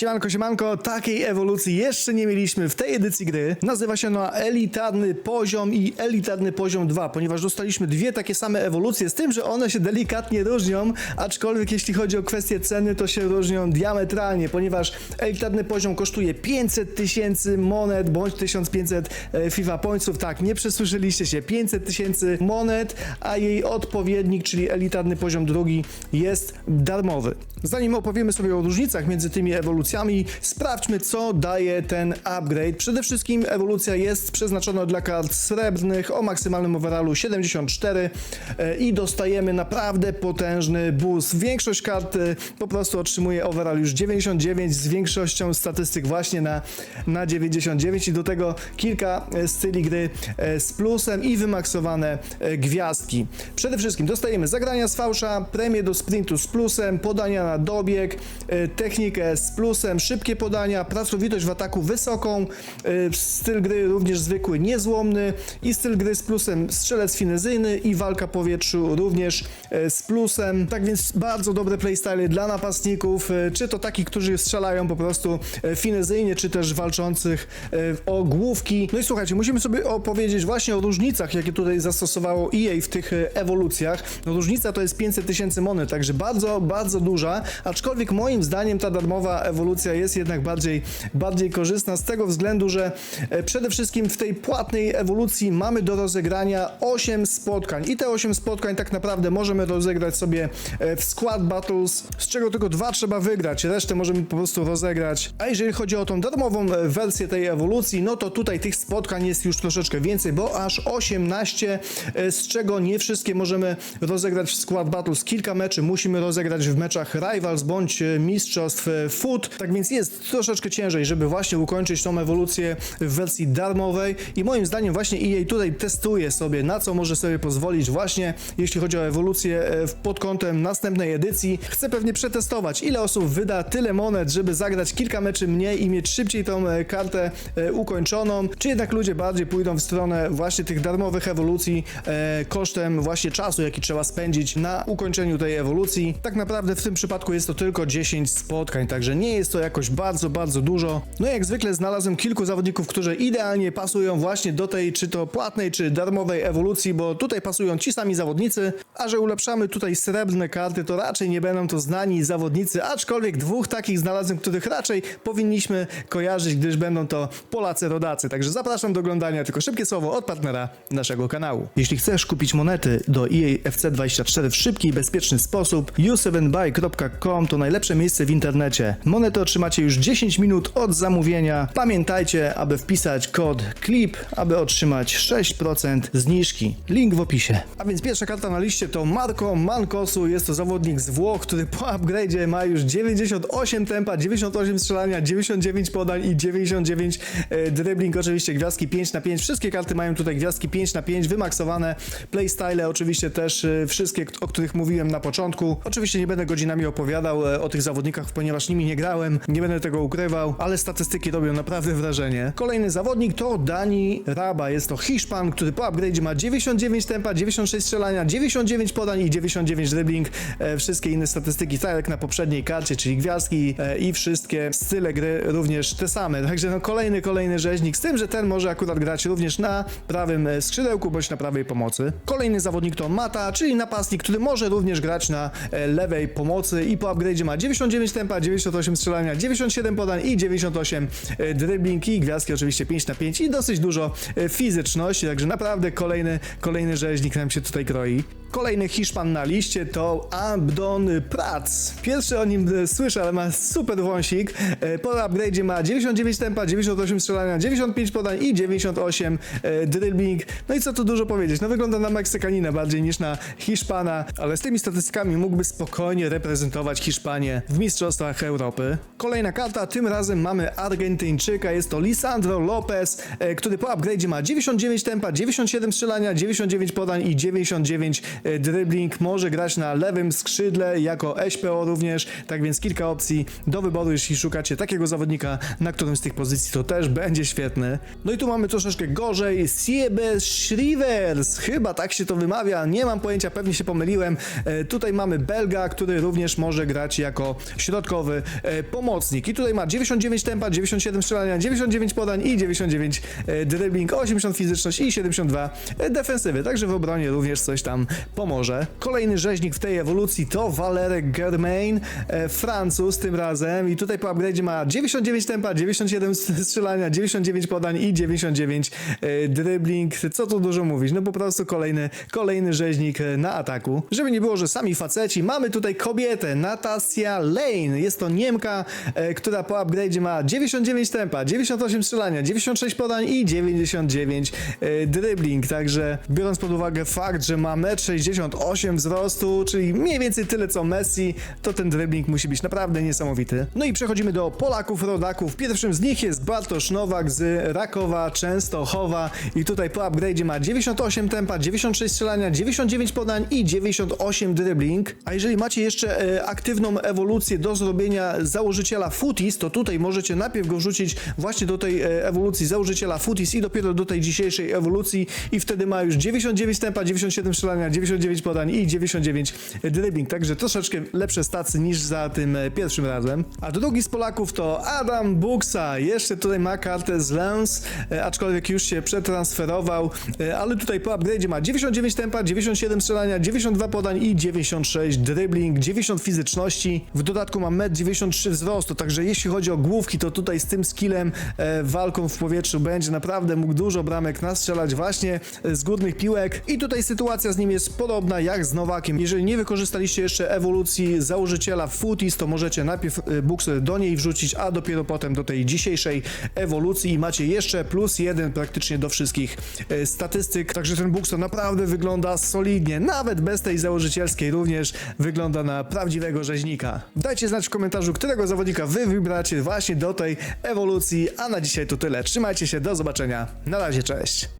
Siemanko, siemanko, takiej ewolucji jeszcze nie mieliśmy w tej edycji gry. Nazywa się ona elitarny poziom i elitarny poziom 2, ponieważ dostaliśmy dwie takie same ewolucje, z tym, że one się delikatnie różnią, aczkolwiek jeśli chodzi o kwestię ceny, to się różnią diametralnie, ponieważ elitarny poziom kosztuje 500 tysięcy monet, bądź 1500 e, FIFA Pointsów, tak, nie przesłyszeliście się, 500 tysięcy monet, a jej odpowiednik, czyli elitarny poziom drugi jest darmowy. Zanim opowiemy sobie o różnicach między tymi ewolucjami, sprawdźmy co daje ten upgrade. Przede wszystkim ewolucja jest przeznaczona dla kart srebrnych o maksymalnym overallu 74 e, i dostajemy naprawdę potężny boost. Większość kart e, po prostu otrzymuje overall już 99 z większością statystyk właśnie na, na 99 i do tego kilka e, styli gry z plusem i wymaksowane gwiazdki. Przede wszystkim dostajemy zagrania z fałsza, premię do sprintu z plusem, podania na dobieg, technikę z plusem, szybkie podania, pracowitość w ataku wysoką, e, styl gry również zwykły, niezłomny i styl gry z plusem strzelec finezyjny i walka powietrzu również e, z plusem. Tak więc bardzo dobre playstyle dla napastników, e, czy to takich, którzy strzelają po prostu finezyjnie, czy też walczących o główki. No i słuchajcie, musimy sobie opowiedzieć właśnie o różnicach, jakie tutaj zastosowało EA w tych ewolucjach. No, różnica to jest 500 tysięcy monet, także bardzo, bardzo duża, aczkolwiek moim zdaniem ta darmowa ewolucja jest jednak bardziej, bardziej korzystna z tego względu, że e, przede wszystkim w tej płatnej ewolucji mamy do rozegrania 8 spotkań i te 8 spotkań tak naprawdę możemy rozegrać sobie e, w Squad Battles, z czego tylko dwa trzeba wygrać, resztę możemy po prostu rozegrać. A jeżeli chodzi o tą darmową e, wersję tej ewolucji, no to tutaj tych spotkań jest już troszeczkę więcej, bo aż 18, e, z czego nie wszystkie możemy rozegrać w Squad Battles. Kilka meczy musimy rozegrać w meczach Rivals bądź Mistrzostw e, Tak więc jest troszeczkę ciężej, żeby właśnie ukończyć tą ewolucję w wersji darmowej i moim zdaniem właśnie EA tutaj testuje sobie, na co może sobie pozwolić właśnie, jeśli chodzi o ewolucję e, pod kątem następnej edycji. Chcę pewnie przetestować, ile osób wyda tyle monet, żeby zagrać kilka meczy mniej i mieć szybciej tą e, kartę e, ukończoną, czy jednak ludzie bardziej pójdą w stronę właśnie tych darmowych ewolucji kosztem właśnie czasu, jaki trzeba spędzić na ukończeniu tej ewolucji. Tak naprawdę w tym przypadku jest to tylko 10 spotkań, także nie jest to jakoś bardzo, bardzo dużo. No i jak zwykle znalazłem kilku zawodników, którzy idealnie pasują właśnie do tej czy to płatnej, czy darmowej ewolucji, bo tutaj pasują ci sami zawodnicy, a że ulepszamy tutaj srebrne karty, to raczej nie będą to znani zawodnicy, aczkolwiek dwóch takich znalazłem, których raczej powinniśmy kojarzyć, gdyż będą to Polacy rodacy. Także zapraszam do oglądania, tylko szybkie słowo od partnera naszego kanału. Jeśli chcesz kupić monety do EA FC24 w szybki i bezpieczny sposób, u7buy.com to najlepsze miejsce w internecie. Monety otrzymacie już 10 minut od zamówienia. Pamiętajcie, aby wpisać kod CLIP, aby otrzymać 6% zniżki. Link w opisie. A więc pierwsza karta na liście to Marco Mancosu. Jest to zawodnik z Włoch, który po upgrade'zie ma już 98 tempa, 98 strzelania, 99 podań i 99 e, dribbling. Oczywiście gwiazdki 5 na 5. Wszystkie karty mają tutaj gwiazdki 5 na 5 wymaksowane. Playstyle oczywiście też e, wszystkie, o których mówiłem na początku. Oczywiście nie będę godzinami opowiadał e, o tych zawodnikach, ponieważ nimi nie grałem. Nie będę tego ukrywał, ale statystyki robią naprawdę wrażenie. Kolejny zawodnik to Dani Raba. Jest to Hiszpan, który po upgrade'zie ma 99 tempa, 96 strzelania, 99 podań i 99 dribbling. E, wszystkie inne statystyki, tak jak na poprzedniej karcie, czyli gwiazdki e, i wszystkie style gry również te same. Także no kolejny, kolejny rzeźnik, z tym, że ten może akurat grać również na prawym e, skrzydełku bądź na prawej pomocy. Kolejny zawodnik to Mata, czyli napastnik, który może również grać na e, lewej pomocy i po upgrade'zie ma 99 tempa, 98 strzelania, 97 podań i 98 e, dribbling i gwiazdki oczywiście 5 na 5 i dosyć dużo e, fizyczności, także naprawdę kolejny, kolejny rzeźnik nam się tutaj kroi. Kolejny Hiszpan na liście to Abdon Prac. Pierwszy o nim słyszę, ale ma super wąsik. E, Po upgrade'zie ma 99 tempa, 98 strzelania, 95 podań i 98 e, dribbling. No i co tu dużo powiedzieć? No wygląda na Meksykanina bardziej niż na Hiszpana, ale z tymi statystykami mógłby spokojnie reprezentować Hiszpanię w Mistrzostwach Europy. Kolejna karta, tym razem mamy Argentyńczyka, jest to Lisandro Lopez, e, który po upgrade'zie ma 99 tempa, 97 strzelania, 99 podań i 99 e, dribbling, może grać na lewym skrzydle jako SPO również, tak więc kilka opcji do wyboru, jeśli szukacie takiego zawodnika na którym z tych pozycji, to też będzie świetny. No i tu mamy troszeczkę gorzej, Siebe Shrivers, chyba tak się to wymawia, nie mam pojęcia, pewnie się pomyliłem. E, tutaj mamy Belga, który również może grać jako środkowy e, pomocnik. I tutaj ma 99 tempa, 97 strzelania, 99 podań i 99 e, dribbling, 80 fizyczność i 72 defensywy, także w obronie również coś tam pomoże. Kolejny rzeźnik w tej ewolucji to Valerek Germain, e, Francuz tym razem. I tutaj po upgrade'zie ma 99 tempa, 97 strzelania, 99 podań i 99 e, dribbling, co tu dużo mówić, no po prostu kolejny, kolejny rzeźnik e, na ataku. Żeby nie było, że sami faceci, mamy tutaj kobietę, Natasia Lane, jest to Niemka, która po upgrade'zie ma 99 tempa, 98 strzelania, 96 podań i 99 e, dribbling, także biorąc pod uwagę fakt, że ma 1,68 m wzrostu, czyli mniej więcej tyle co Messi, to ten dribbling musi być naprawdę niesamowity. No i przechodzimy do Polaków, rodaków. Pierwszym z nich jest Bartosz Nowak z Rakowa, Częstochowa i tutaj po upgrade'zie ma 98 tempa, 96 strzelania, 99 podań i 98 dribbling. A jeżeli macie jeszcze e, aktywną ewolucję do zrobienia założyciela Footies, to tutaj możecie najpierw go wrzucić właśnie do tej e, ewolucji założyciela Footies i dopiero do tej dzisiejszej ewolucji i wtedy ma już 99 tempa, 97 strzelania, 99 podań i 99 dribbling, także troszeczkę lepsze stacy niż za tym e, pierwszym razem. A drugi z Polaków to Adam Buksa, jeszcze tutaj ma kartę z Lens, e, aczkolwiek już się przetransferował, e, ale tutaj po upgrade'zie ma 99 tempa, 97 strzelania, 92 podań i 96 dribbling, 90 fizyczności, w dodatku ma 1,93 m wzrostu, także jeśli chodzi o główki, to tutaj z tym skillem walką w powietrzu będzie naprawdę mógł dużo bramek nastrzelać właśnie z górnych piłek. I tutaj sytuacja z nim jest podobna jak z Nowakiem. Jeżeli nie wykorzystaliście jeszcze ewolucji założyciela Footies, to możecie najpierw e, buksę do niej wrzucić, a dopiero potem do tej dzisiejszej ewolucji i macie jeszcze plus jeden praktycznie do wszystkich e, statystyk, także ten buks to naprawdę wygląda solidnie, nawet bez tej założycielskiej również wygląda na prawdziwego rzeźnika. Dajcie znać w komentarzu, którego zawodnika wy wybracie właśnie do tej ewolucji, a na dzisiaj to tyle. Trzymajcie się, do zobaczenia, na razie, cześć!